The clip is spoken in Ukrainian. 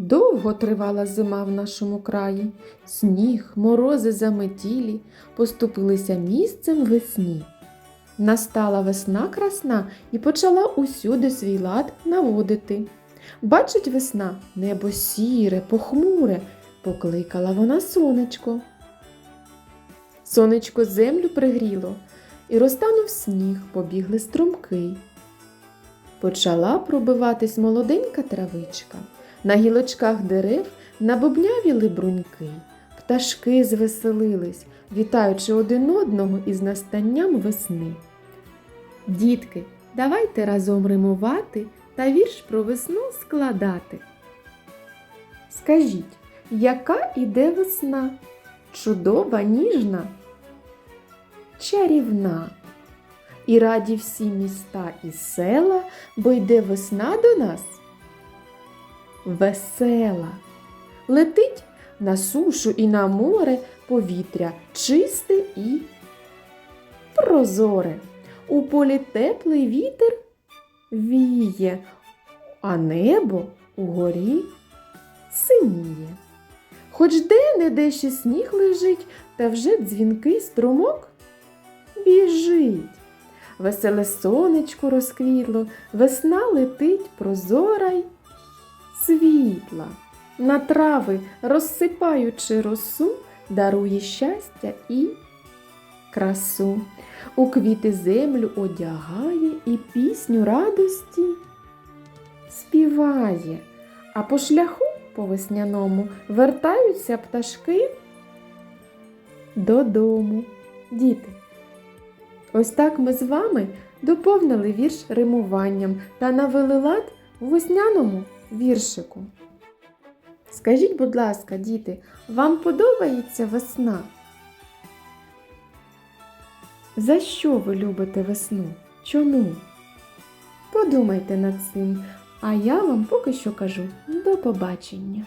Довго тривала зима в нашому краї. Сніг, морози заметілі, поступилися місцем весні. Настала весна красна і почала усюди свій лад наводити. Бачить весна небо сіре, похмуре, покликала вона сонечко. Сонечко землю пригріло, і розтанув сніг, побігли струмки. Почала пробиватись молоденька травичка. На гілочках дерев набубнявіли бруньки. Пташки звеселились, вітаючи один одного із настанням весни. Дітки, давайте разом римувати та вірш про весну складати. Скажіть, яка іде весна? Чудова, ніжна, чарівна. І раді всі міста і села, бо йде весна до нас. Весела. Летить на сушу і на море повітря чисте і прозоре. У полі теплий вітер віє, а небо угорі синіє. Хоч де-не-де ще сніг лежить, та вже дзвінкий струмок біжить. Веселе сонечко розквітло, весна летить прозора й світла. На трави, розсипаючи росу, дарує щастя і красу. У квіти землю одягає і пісню радості співає. А по шляху по весняному вертаються пташки додому. Діти. Ось так ми з вами доповнили вірш римуванням та навели лад у весняному віршику. Скажіть, будь ласка, діти, вам подобається весна? За що ви любите весну? Чому? Подумайте над цим, а я вам поки що кажу до побачення.